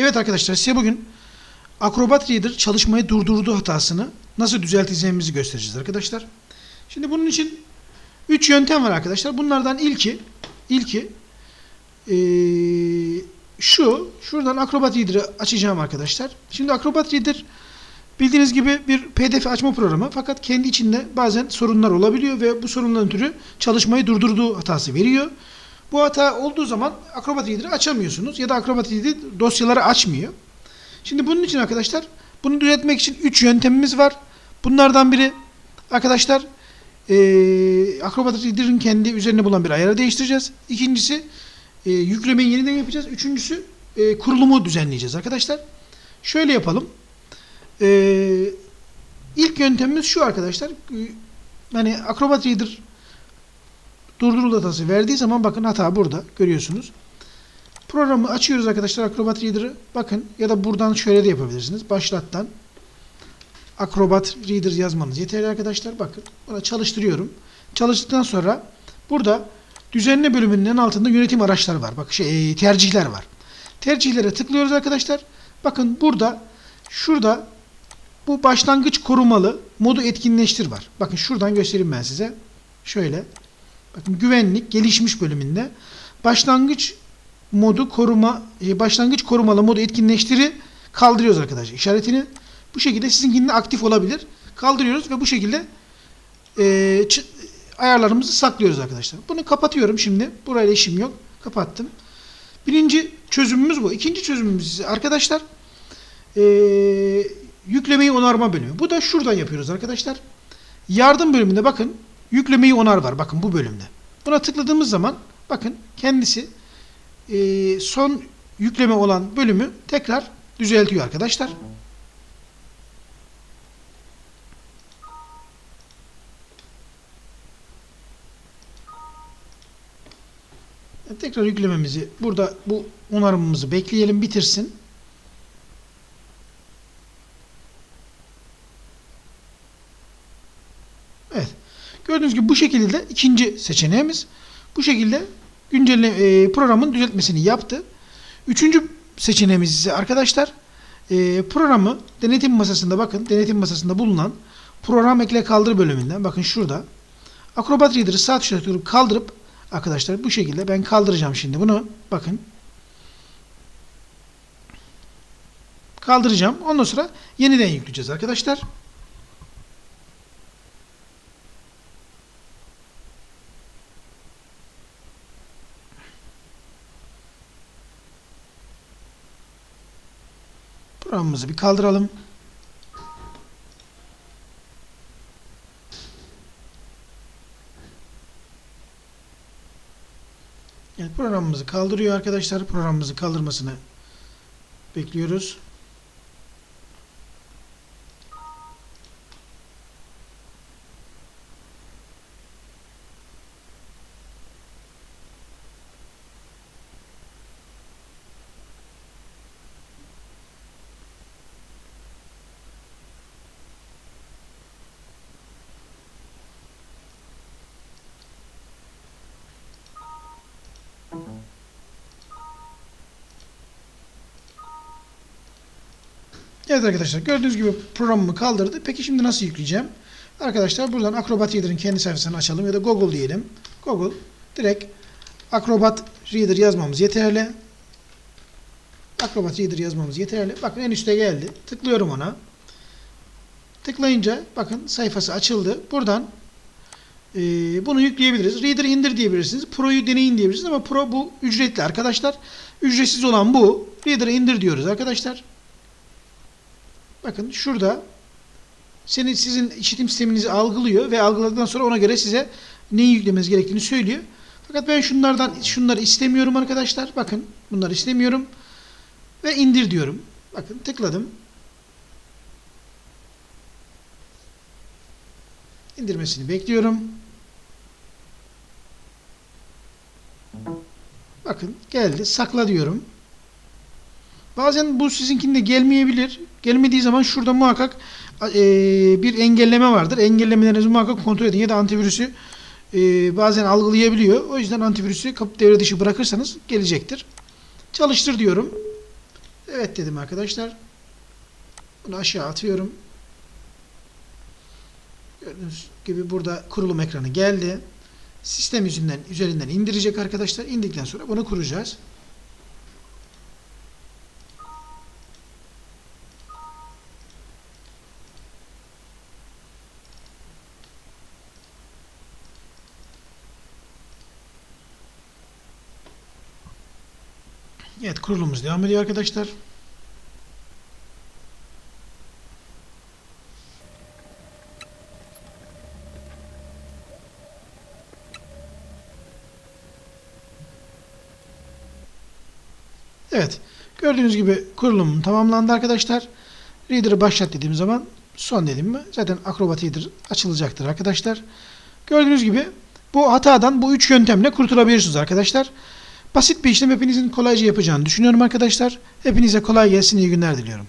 Evet arkadaşlar size bugün Acrobat Reader çalışmayı durdurduğu hatasını nasıl düzelteceğimizi göstereceğiz arkadaşlar. Şimdi bunun için 3 yöntem var arkadaşlar. Bunlardan ilki ilki eee, şu. Şuradan Acrobat Reader'ı açacağım arkadaşlar. Şimdi Acrobat Reader bildiğiniz gibi bir PDF açma programı fakat kendi içinde bazen sorunlar olabiliyor ve bu sorunların ötürü çalışmayı durdurduğu hatası veriyor. Bu hata olduğu zaman Acrobat Reader'ı açamıyorsunuz ya da Acrobat Reader dosyaları açmıyor. Şimdi bunun için arkadaşlar bunu düzeltmek için 3 yöntemimiz var. Bunlardan biri arkadaşlar eee Acrobat Reader'ın kendi üzerine bulan bir ayarı değiştireceğiz. İkincisi eee, yüklemeyi yeniden yapacağız. Üçüncüsü eee, kurulumu düzenleyeceğiz arkadaşlar. Şöyle yapalım. Eee ilk yöntemimiz şu arkadaşlar. Eee, Yani Acrobat Reader durdurul hatası verdiği zaman bakın hata burada görüyorsunuz. Programı açıyoruz arkadaşlar Acrobat Reader'ı. Bakın ya da buradan şöyle de yapabilirsiniz. Başlattan Acrobat Reader yazmanız yeterli arkadaşlar. Bakın buna çalıştırıyorum. Çalıştıktan sonra burada düzenle bölümünün en altında yönetim araçları var. Bak şey tercihler var. Tercihlere tıklıyoruz arkadaşlar. Bakın burada şurada bu başlangıç korumalı modu etkinleştir var. Bakın şuradan göstereyim ben size. Şöyle. Bakın güvenlik gelişmiş bölümünde başlangıç modu koruma e, başlangıç korumalı modu etkinleştiri kaldırıyoruz arkadaşlar işaretini. Bu şekilde sizinkinde aktif olabilir. Kaldırıyoruz ve bu şekilde e, ayarlarımızı saklıyoruz arkadaşlar. Bunu kapatıyorum şimdi. Burayla işim yok. Kapattım. Birinci çözümümüz bu. İkinci çözümümüz arkadaşlar e, yüklemeyi onarma bölümü. Bu da şuradan yapıyoruz arkadaşlar. Yardım bölümünde bakın yüklemeyi onar var. Bakın bu bölümde. Buna tıkladığımız zaman bakın kendisi e, son yükleme olan bölümü tekrar düzeltiyor arkadaşlar. Tekrar yüklememizi burada bu onarımımızı bekleyelim bitirsin. Evet. Gördüğünüz gibi bu şekilde de ikinci seçeneğimiz. Bu şekilde güncelle e, programın düzeltmesini yaptı. Üçüncü seçeneğimiz ise arkadaşlar e, programı denetim masasında bakın denetim masasında bulunan program ekle kaldır bölümünden bakın şurada Acrobat Reader'ı sağ tuşuna tıklayıp kaldırıp arkadaşlar bu şekilde ben kaldıracağım şimdi bunu bakın kaldıracağım. Ondan sonra yeniden yükleyeceğiz arkadaşlar. Programımızı bir kaldıralım. Evet, programımızı kaldırıyor arkadaşlar. Programımızı kaldırmasını bekliyoruz. Evet arkadaşlar gördüğünüz gibi programımı kaldırdı. Peki şimdi nasıl yükleyeceğim? Arkadaşlar buradan Acrobat Reader'ın kendi sayfasını açalım ya da Google diyelim. Google direkt Acrobat Reader yazmamız yeterli. Acrobat Reader yazmamız yeterli. Bakın en üstte geldi. Tıklıyorum ona. Tıklayınca bakın sayfası açıldı. Buradan e, bunu yükleyebiliriz. Reader indir diyebilirsiniz. Pro'yu deneyin diyebilirsiniz ama Pro bu ücretli arkadaşlar. Ücretsiz olan bu. Reader'ı indir diyoruz arkadaşlar. Bakın şurada senin sizin işitim sisteminizi algılıyor ve algıladıktan sonra ona göre size neyi yüklemeniz gerektiğini söylüyor. Fakat ben şunlardan şunları istemiyorum arkadaşlar. Bakın bunları istemiyorum ve indir diyorum. Bakın tıkladım. İndirmesini bekliyorum. Bakın geldi. Sakla diyorum. Bazen bu sizinkinde gelmeyebilir. Gelmediği zaman şurada muhakkak e, bir engelleme vardır. Engellemelerinizi muhakkak kontrol edin ya da antivirüsü e, bazen algılayabiliyor. O yüzden antivirüsü kapı devre dışı bırakırsanız gelecektir. Çalıştır diyorum. Evet dedim arkadaşlar. Bunu aşağı atıyorum. Gördüğünüz gibi burada kurulum ekranı geldi. Sistem yüzünden üzerinden indirecek arkadaşlar. İndikten sonra bunu kuracağız. Evet kurulumumuz devam ediyor arkadaşlar. Evet. Gördüğünüz gibi kurulum tamamlandı arkadaşlar. Reader'ı başlat dediğim zaman son dedim mi zaten Acrobat Reader açılacaktır arkadaşlar. Gördüğünüz gibi bu hatadan bu üç yöntemle kurtulabilirsiniz arkadaşlar. Basit bir işlem hepinizin kolayca yapacağını düşünüyorum arkadaşlar. Hepinize kolay gelsin, iyi günler diliyorum.